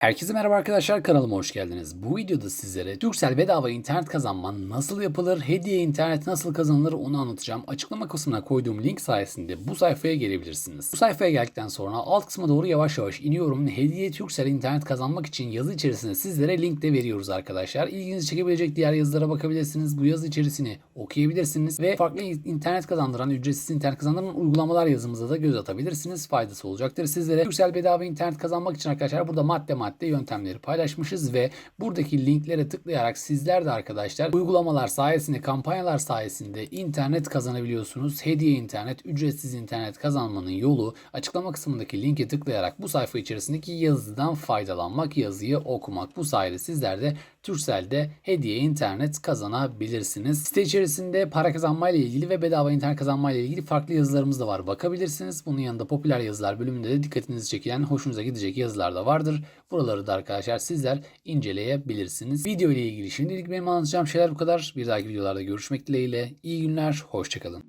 Herkese merhaba arkadaşlar kanalıma hoş geldiniz. Bu videoda sizlere Turkcell bedava internet kazanma nasıl yapılır, hediye internet nasıl kazanılır onu anlatacağım. Açıklama kısmına koyduğum link sayesinde bu sayfaya gelebilirsiniz. Bu sayfaya geldikten sonra alt kısma doğru yavaş yavaş iniyorum. Hediye Turkcell internet kazanmak için yazı içerisinde sizlere link de veriyoruz arkadaşlar. İlginizi çekebilecek diğer yazılara bakabilirsiniz. Bu yazı içerisini okuyabilirsiniz ve farklı internet kazandıran, ücretsiz internet kazandıran uygulamalar yazımıza da göz atabilirsiniz. Faydası olacaktır sizlere. Turkcell bedava internet kazanmak için arkadaşlar burada madde madde yöntemleri paylaşmışız ve buradaki linklere tıklayarak sizler de arkadaşlar uygulamalar sayesinde, kampanyalar sayesinde internet kazanabiliyorsunuz. Hediye internet, ücretsiz internet kazanmanın yolu açıklama kısmındaki linke tıklayarak bu sayfa içerisindeki yazıdan faydalanmak, yazıyı okumak. Bu sayede sizler de Turkcell'de hediye internet kazanabilirsiniz. Site içerisinde para kazanmayla ilgili ve bedava internet kazanmayla ilgili farklı yazılarımız da var. Bakabilirsiniz. Bunun yanında popüler yazılar bölümünde de dikkatinizi çekilen, hoşunuza gidecek yazılar da vardır. Buraları da arkadaşlar sizler inceleyebilirsiniz. Video ile ilgili şimdilik benim anlatacağım şeyler bu kadar. Bir dahaki videolarda görüşmek dileğiyle. İyi günler, hoşçakalın.